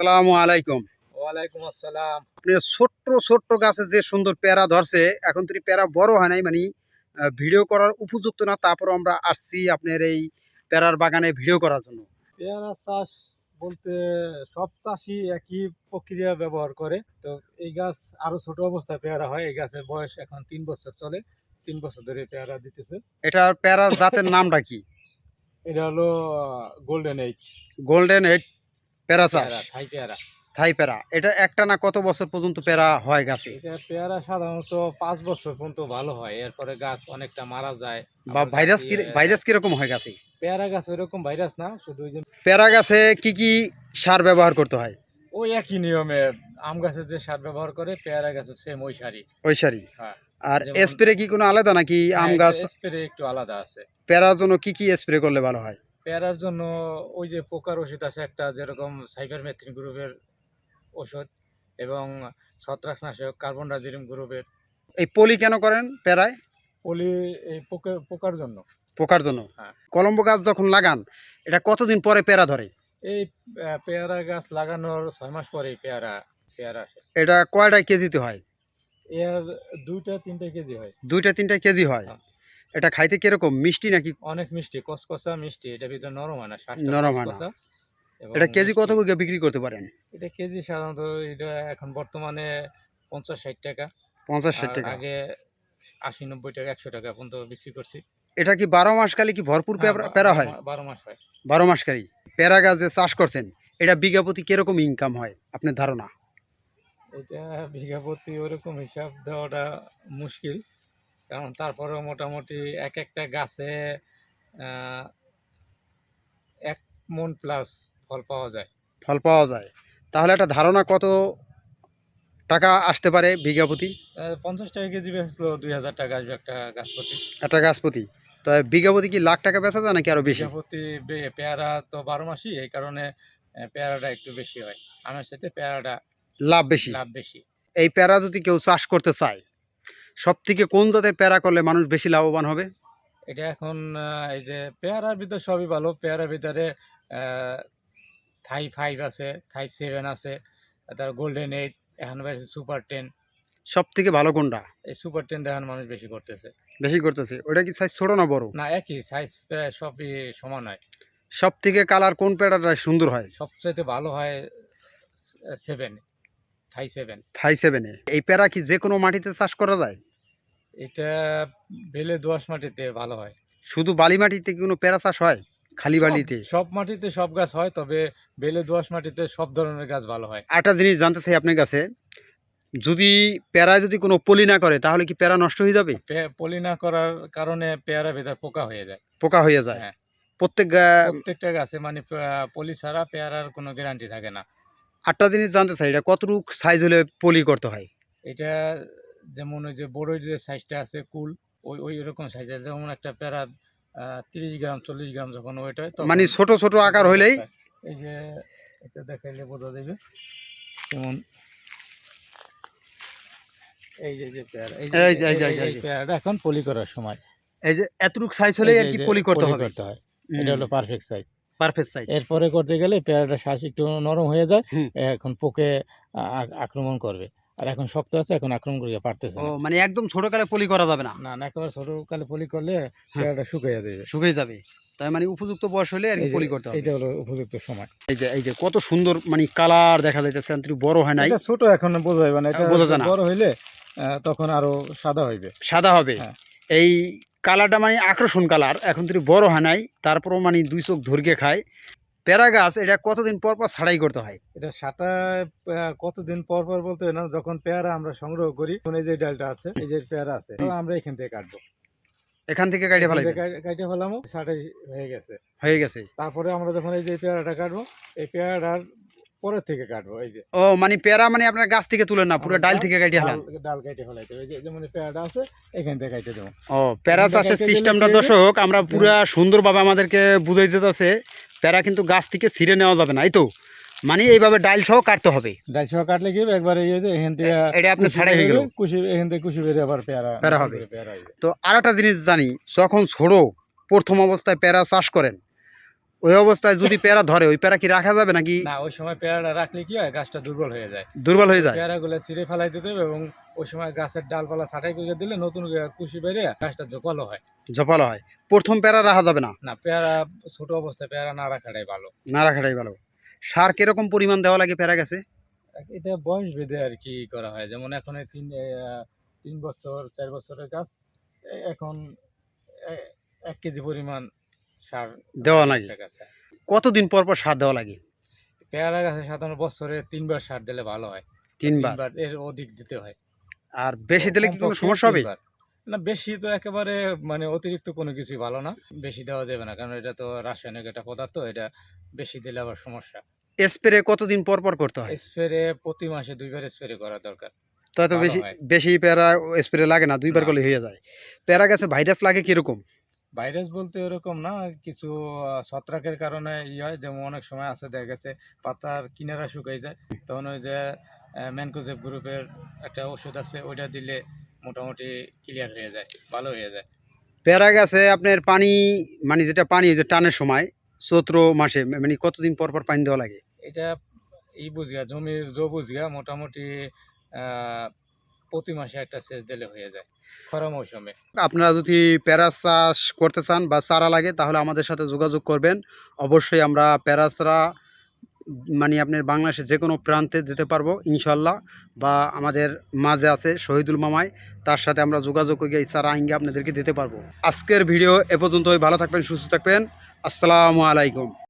সালামু আলাইকুম। ওয়ালাইকুম আসসালাম। আপনি ছোট্ট ছোট্ট গাছে যে সুন্দর পেয়ারা ধরছে এখন তো পেয়ারা বড় হয় নাই মানে ভিডিও করার উপযুক্ত না তারপর আমরা আসছি আপনার এই পেয়ারার বাগানে ভিডিও করার জন্য। পেয়ারা চাষ বলতে সব চাষি একই প্রক্রিয়া ব্যবহার করে। তো এই গাছ আরও ছোট অবস্থায় পেয়ারা হয় এই গাছের বয়স এখন তিন বছর চলে তিন বছর ধরে পেয়ারা দিতেছে। এটার পেয়ারার জাতের নামটা কি? এটা হলো গোল্ডেন এইট গোল্ডেন এইট পেয়ারা চাষ? থাই পেয়ারা থাই পেয়ারা এটা একটা না কত বছর পর্যন্ত পেয়ারা হয় গাছে? এটা পেয়ারা সাধারণত পাঁচ বছর পর্যন্ত ভালো হয়। এরপরে গাছ অনেকটা মারা যায়। বা ভাইরাস কি ভাইরাস কীরকম হয় গাছে? পেয়ারা গাছ ওইরকম ভাইরাস না শুধু ওই যে পেয়ারা গাছে কি কি সার ব্যবহার করতে হয়? ওই একই নিয়মে আম গাছের যে সার ব্যবহার করে পেয়ারা গাছের সেম ওই সারই। ওই সারি হ্যাঁ। আর স্প্রে কি কোনো আলাদা নাকি আম গাছ? স্প্রে একটু আলাদা আছে। পেয়ারার জন্য কি কি স্প্রে করলে ভালো হয়? পেয়ারার জন্য ওই যে পোকার ওষুধ আছে একটা যেরকম সাইবারমেথ্রিন গ্রুপের ওষুধ এবং ছত্রাকনাশক কার্বন ডাইজিম গ্রুপের। এই পলি কেন করেন পেয়ারায় পলি এই পোকা পোকার জন্য। পোকার জন্য? হ্যাঁ। কলম্বো গাছ যখন লাগান এটা কতদিন পরে পেয়ারা ধরে? এই পেয়ারা গাছ লাগানোর ছয় মাস পরেই পেয়ারা পেয়ারা আসে। এটা কয়টা কেজিতে হয়? এর দুইটা তিনটা কেজি হয়। দুইটা তিনটা কেজি হয়। হ্যাঁ। এটা খাইতে কীরকম? মিষ্টি নাকি? অনেক মিষ্টি কসকসা মিষ্টি এটা ভিতরে নরম হয় না নরম হয় না। কসকসা এবং এটা কেজি কত করে বিক্রি করতে পারেন? এটা কেজি সাধারণত এটা এখন বর্তমানে পঞ্চাশ ষাট টাকা। পঞ্চাশ ষাট টাকা। আগে আশি নব্বই টাকা একশো টাকা পর্যন্ত বিক্রি করছি। এটা কি বারো মাস কালে কি ভরপুর পেয়ারা- হয়? বারো মাস হয়। বারো মাস কালি। পেয়ারা গাছ যে চাষ করছেন এটা বিঘা প্রতি কীরকম ইনকাম হয়? আপনার ধারণা? এটা বিঘা প্রতি ওরকম হিসাব দেওয়াটা মুশকিল। কারণ তারপরেও মোটামুটি এক একটা গাছে এক মন প্লাস ফল পাওয়া যায়। ফল পাওয়া যায়। তাহলে একটা ধারণা কত টাকা আসতে পারে বিঘা প্রতি? পঞ্চাশ টাকা কেজি বেচলো দুই হাজার টাকা আসবে একটা গাছ প্রতি। একটা গাছ প্রতি। তো বিঘা প্রতি কি লাখ টাকা বেচা যায় নাকি আরও বেশি? প্রতি পেয়ারা তো বারো মাসই এই কারণে পেয়ারাটা একটু বেশি হয়। আমার সাথে পেয়ারাটা লাভ বেশি। লাভ বেশি। এই পেয়ারা যদি কেউ চাষ করতে চায় সব থেকে কোন জাতের প্যারা করলে মানুষ বেশি লাভবান হবে? এটা এখন এই যে পেয়ারার ভিতরে সবই ভালো। পেয়ারার ভিতরে থাই ফাইভ আছে থাই সেভেন আছে তার গোল্ডেন এইট এখন সুপার টেন সব থেকে ভালো কোনটা? এই সুপার টেনটা এখন মানুষ বেশি করতেছে। বেশি করতেছে। ওটা কি সাইজ ছোট না বড়? না একই সাইজ সবই সমান হয়। সব থেকে কালার কোন প্যারাটা সুন্দর হয়? সবচেয়ে ভালো হয় সেভেন থাই সেভেন থাই সেভেনে এই প্যারা কি যে কোনো মাটিতে চাষ করা যায়? এটা বেলে দোয়াশ মাটিতে ভালো হয়। শুধু বালি মাটিতে কোনো প্যারা চাষ হয়? খালি বালিতে? সব- মাটিতে সব গাছ হয় তবে বেলে দোয়াশ মাটিতে সব ধরনের গাছ ভালো হয়। একটা জিনিস জানতে চাই আপনার কাছে যদি প্যারায় যদি কোনো পলি না করে তাহলে কি প্যারা নষ্ট হয়ে যাবে? পলি না করার কারণে পেয়ারা ভেতর পোকা হয়ে যায়। পোকা হয়ে যায়? হ্যাঁ। প্রত্যেক গা- প্রত্যেকটা গাছে মানে পলি ছাড়া পেয়ারার কোনো গ্যারান্টি থাকে না। আটটা জিনিস জানতে চাই এটা কতটুক সাইজ হলে পলি করতে হয়? এটা যেমন ওই যে বড়ই যে সাইজটা আছে কুল ওই ওই রকম সাইজ যেমন একটা পেয়ারা তিরিশ গ্রাম চল্লিশ গ্রাম যখন ওয়েট হয় মানে ছোট ছোট আকার হইলেই? এই যে এটা দেখাইলে বোঝা যাবে যেমন এই যে যে পেয়ারা এই এই। পেয়ারাটা এখন পলি করার সময়। এই যে এতটুক সাইজ এই আর কি পলি করতে হবে? করতে হয়। এটা হলো পারফেক্ট সাইজ পারফেক্ট সাইজ এরপরে করতে গেলে পেয়ারাটা শ্বাস একটু নরম হয়ে যায় এখন পোকে আক্রমণ করবে। আর এখন শক্ত আছে এখন আক্রমণ করতে পারতেছে ও মানে একদম ছোট কালে পলি করা যাবে না? না না একেবারে ছোট কালে পলি করলে পেয়ারাটা শুকিয়ে যাবে। শুকিয়ে যাবে। তাই মানে উপযুক্ত বয়স হলে আর পলি করতে হবে। এটা হলো উপযুক্ত সময়। এই যে এই যে কত সুন্দর মানে কালার দেখা যাইতেছে কিন্তু বড় হয় নাই। এটা ছোট এখন বোঝা যাবে না এটা বোঝা না। বড় হইলে তখন আরও সাদা হইবে। সাদা হবে। হ্যাঁ। এই কালারটা মানে আকর্ষণ কালার। এখন তুই বড় হয় নাই তারপরও মানে দুই চোখ ধরকে খায়। প্যারা গাছ এটা কতদিন পর পর ছাড়াই করতে হয়? এটা সাতা কতদিন পর পর বলতে হয় না যখন পেয়ারা আমরা সংগ্রহ করি এই যে ডালটা আছে এই যে পেয়ারা আছে আমরা এখান থেকে কাটবো। এখান থেকে কাটে ফেলাই কাটে ফেলামো সাটাই হয়ে গেছে। হয়ে গেছে। তারপরে আমরা যখন এই যে পেয়ারাটা কাটবো এই পেয়ারাটার পরের থেকে কাটবো এই যে। ও মানে পেয়ারা মানে আপনার গাছ থেকে তুলেন না পুরো ডাল থেকে কাটিয়ে ফেলান? ডাল- কেটে ফেলাইতে হবে। যে যেমন পেয়ারাটা আছে এখান থেকে কেটে দেবো। ও প্যারা চাষের সিস্টেমটা দর্শক আমরা পুরা সুন্দরভাবে আমাদেরকে বুঝাই দিতেছে। প্যারা কিন্তু গাছ থেকে ছিঁড়ে নেওয়া যাবে না এই তো। মানে এইভাবে ডাইল সহ কাটতে হবে। ডাইল সহ কাটলে কি একবার এই যে এখান থেকে এটা আপনি ছাড়াই হয়ে গেল। কুশি এখান থেকে কুশি বেরিয়ে আবার প্যারা প্যারা হবে। তো আর একটা জিনিস জানি যখন ছোড়ো প্রথম অবস্থায় প্যারা চাষ করেন ওই অবস্থায় যদি পেয়ারা ধরে ওই পেয়ারা কি রাখা যাবে নাকি? না ওই সময় পেয়ারাটা রাখলে কি হয়? গাছটা দুর্বল হয়ে যায়। দুর্বল হয়ে যায়। পেয়ারাগুলো ছিঁড়ে ফেলাই দিতে হবে এবং ওই সময় গাছের ডালপালা ছাঁটাই করে দিলে নতুন কুশি বেড়ে গাছটা জোপালো হয়। জপালো হয়। প্রথম পেয়ারা রাখা যাবে না? না পেয়ারা ছোট অবস্থায় পেয়ারা না রাখাটাই ভালো। না রাখাটাই ভালো। সার কীরকম পরিমাণ দেওয়া লাগে পেয়ারা গাছে? এটা বয়স ভেদে আর কি করা হয়। যেমন এখন তিন তিন বছর চার বছরের গাছ এখন এক কেজি পরিমাণ সার দেওয়া লাগে? কতদিন পর পর সার দেওয়া লাগে? পেয়ারা গাছে সাধারণত বছরে তিনবার সার দিলে ভালো হয়। তিনবার? এর অধিক দিতে হয়। আর বেশি দিলে কি কোনো সমস্যা হবে? না বেশি তো একেবারে মানে অতিরিক্ত কোনো কিছুই ভালো না। বেশি দেওয়া যাবে না কারণ এটা তো রাসায়নিক একটা পদার্থ এটা বেশি দিলে আবার সমস্যা। স্প্রে কতদিন পর পর করতে হয়? স্প্রে প্রতি মাসে দুইবার স্প্রে করা দরকার। তো এত বেশি বেশি পেয়ারা স্প্রে লাগে না দুইবার। করলে হয়ে যায়। পেয়ারা গাছে ভাইরাস লাগে কীরকম? ভাইরাস বলতে এরকম না কিছু ছত্রাকের কারণে ই হয় যেমন অনেক সময় আছে দেখা গেছে পাতার কিনারা শুকাই যায় তখন ওই যে ম্যানকোজেব গ্রুপের একটা ওষুধ আছে ওইটা দিলে মোটামুটি ক্লিয়ার হয়ে যায় ভালো হয়ে যায়। পেয়ারা গাছে আপনার পানি মানে যেটা পানি যে টানের সময় চৈত্র মাসে মানে কতদিন পর পর পানি দেওয়া লাগে? এটা ই বুঝিয়া জমির জো বুঝিয়া মোটামুটি আহ, প্রতি মাসে একটা সেচ দিলে হয়ে যায়। খরা মৌসুমে। আপনারা যদি প্যারা চাষ করতে চান বা চারা লাগে, তাহলে আমাদের সাথে যোগাযোগ করবেন। অবশ্যই আমরা প্যারা চারা মানে আপনার বাংলাদেশের যে কোনো প্রান্তে দিতে পারব, ইনশাল্লাহ। বা আমাদের মাঝে আছে শহীদুল মামাই, তার সাথে আমরা যোগাযোগ করে এই চারা আইনকে আপনাদেরকে দিতে পারব। আজকের ভিডিও এ পর্যন্তই, ভালো থাকবেন, সুস্থ থাকবেন। আসসালামু আলাইকুম।